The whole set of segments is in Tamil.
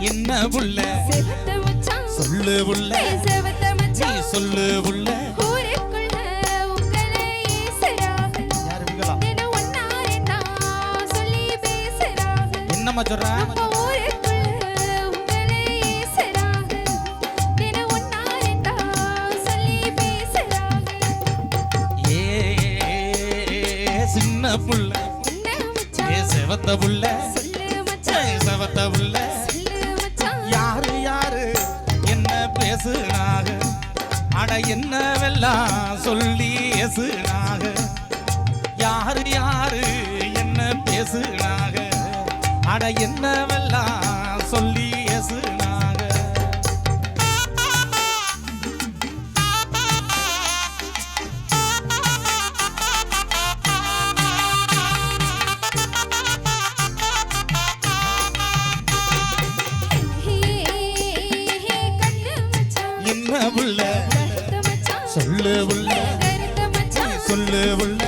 என்ன புள்ள சொல்லு புள்ள நீ சொல்லு புள்ள என்னம்மா சொல்ற? சின்ன புள்ள. செவத்த புள்ள. செவத்த புள்ள. என்ன பேசுனாக? அட என்னவெல்லாம் சொல்லி ஏசுனாக? யாரு யாரு என்ன பேசுனாக? அட என்னவெல்லாம் சொல்லி ஏசுனாக? உள்ள சொல்லு உள்ள சொல்லு உள்ள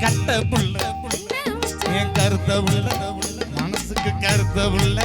கட்ட புள்ள கருத்த உள்ள மனசுக்கு கருத்த உள்ள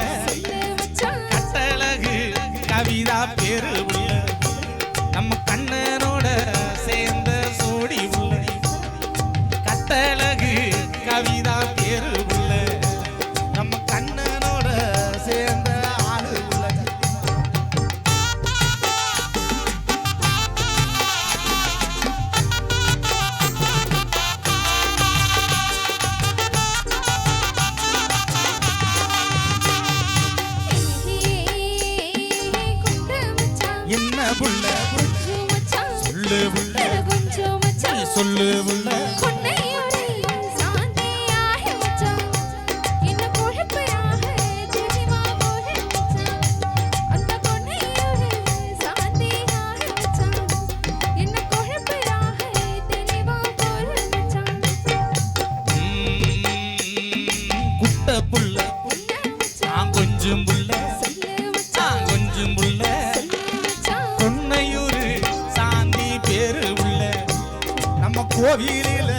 சொல்ல புள்ள சொல்ல புள்ள கோவிலில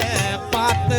பார்த்த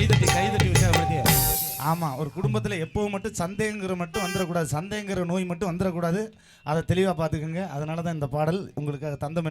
கைதட்டி கைதட்டி உற்சாகப்படுத்திய ஆமாம் ஒரு குடும்பத்தில் எப்போவும் மட்டும் சந்தேகங்கிற மட்டும் வந்துடக்கூடாது சந்தேகங்கிற நோய் மட்டும் வந்துடக்கூடாது அதை தெளிவாக பார்த்துக்கோங்க. அதனால தான் இந்த பாடல் உங்களுக்கு தந்தம்